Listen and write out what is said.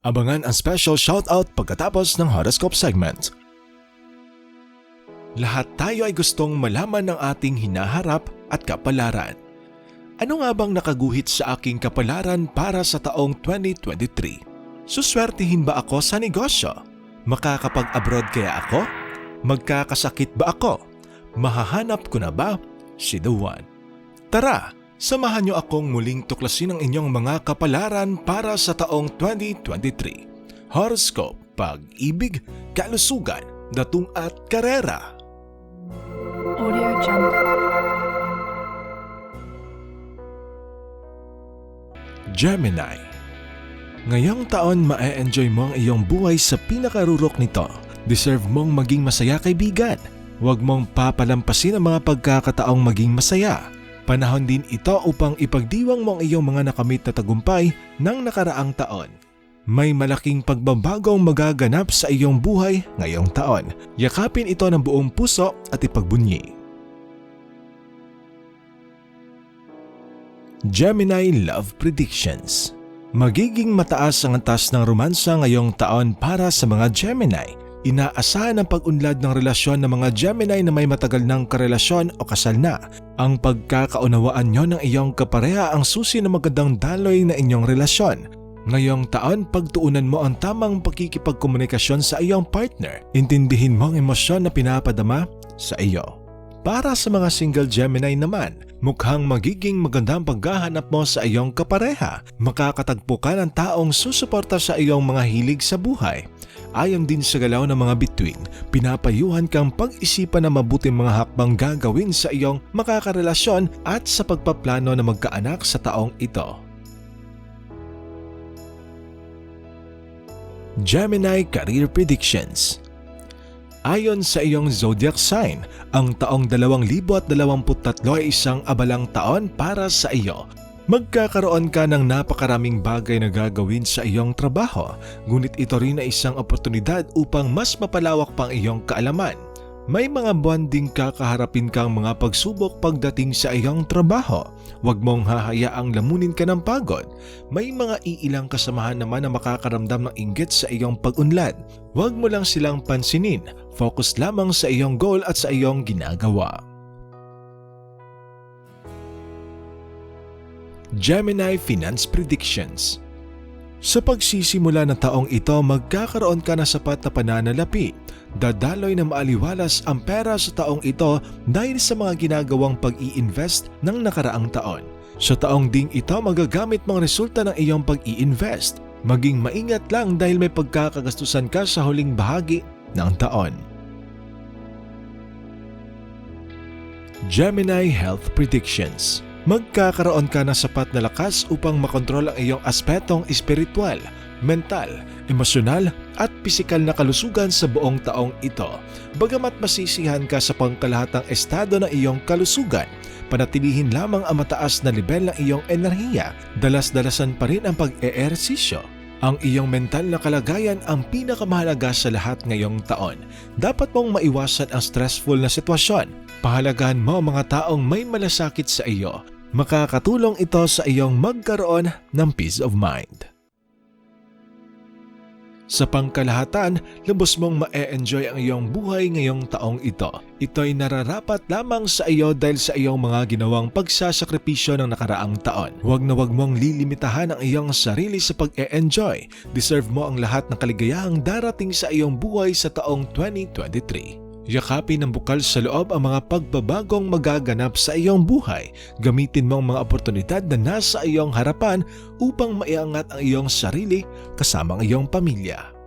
Abangan ang special shoutout pagkatapos ng horoscope segment. Lahat tayo ay gustong malaman ng ating hinaharap at kapalaran. Ano nga bang nakaguhit sa aking kapalaran para sa taong 2023? Suswertihin ba ako sa negosyo? Makakapag-abroad kaya ako? Magkakasakit ba ako? Mahahanap ko na ba si The One? Tara, samahan niyo akong muling tuklasin ang inyong mga kapalaran para sa taong 2023. Horoscope, pag-ibig, kalusugan, datung at karera. Audio Jungle. Gemini Ngayong taon ma-enjoy mo ang iyong buhay sa pinakarurok nito. Deserve mong maging masaya kaibigan. Huwag mong papalampasin ang mga pagkakataong maging masaya. Panahon din ito upang ipagdiwang mo ang iyong mga nakamit na tagumpay ng nakaraang taon. May malaking pagbabagong magaganap sa iyong buhay ngayong taon. Yakapin ito ng buong puso at ipagbunyi. Gemini Love Predictions Magiging mataas ang antas ng romansa ngayong taon para sa mga Gemini. Inaasahan ang pag-unlad ng relasyon ng mga Gemini na may matagal ng karelasyon o kasal na. Ang pagkakaunawaan nyo ng iyong kapareha ang susi ng magandang daloy na inyong relasyon. Ngayong taon, pagtuunan mo ang tamang pakikipagkomunikasyon sa iyong partner. Intindihin mo ang emosyon na pinapadama sa iyo. Para sa mga single Gemini naman, mukhang magiging magandang paghahanap mo sa iyong kapareha. Makakatagpo ka ng taong susuporta sa iyong mga hilig sa buhay. Ayon din sa galaw ng mga bituin, pinapayuhan kang pag-isipan ng mabuting mga hakbang gagawin sa iyong makakarelasyon at sa pagpaplano na magkaanak sa taong ito. Gemini Career Predictions Ayon sa iyong zodiac sign, ang taong 2023 ay isang abalang taon para sa iyo. Magkakaroon ka ng napakaraming bagay na gagawin sa iyong trabaho, ngunit ito rin ay isang oportunidad upang mas mapalawak pang iyong kaalaman. May mga buwan ding kakaharapin kang mga pagsubok pagdating sa iyong trabaho. Huwag mong hahayaang lamunin ka ng pagod. May mga iilang kasamahan naman na makakaramdam ng inggit sa iyong pag-unlad. Huwag mo lang silang pansinin. Focus lamang sa iyong goal at sa iyong ginagawa. Gemini Finance Predictions Sa pagsisimula ng taong ito, magkakaroon ka ng sapat na pananalapi. Dadaloy na maaliwalas ang pera sa taong ito dahil sa mga ginagawang pag-i-invest ng nakaraang taon. Sa taong ding ito, magagamit mong resulta ng iyong pag-i-invest. Maging maingat lang dahil may pagkakagastusan ka sa huling bahagi ng taon. Gemini Health Predictions Magkakaroon ka ng sapat na lakas upang makontrol ang iyong aspetong espiritual, mental, emosyonal at pisikal na kalusugan sa buong taong ito. Bagamat masisihan ka sa pangkalahatang estado ng iyong kalusugan, panatilihin lamang ang mataas na level ng iyong enerhiya. Dalas-dalasan pa rin ang pag-eehersisyo. Ang iyong mental na kalagayan ang pinakamahalaga sa lahat ngayong taon. Dapat mong maiwasan ang stressful na sitwasyon. Pahalagahan mo ang mga taong may malasakit sa iyo. Makakatulong ito sa iyong magkaroon ng peace of mind. Sa pangkalahatan, lubos mong ma-enjoy ang iyong buhay ngayong taong ito. Ito'y nararapat lamang sa iyo dahil sa iyong mga ginawang pagsasakripisyo ng nakaraang taon. Huwag na huwag mong lilimitahan ang iyong sarili sa pag-e-enjoy. Deserve mo ang lahat ng kaligayahang darating sa iyong buhay sa taong 2023. Yakapin ng bukal sa loob ang mga pagbabagong magaganap sa iyong buhay. Gamitin mo ang mga oportunidad na nasa iyong harapan upang maiangat ang iyong sarili kasama ang iyong pamilya.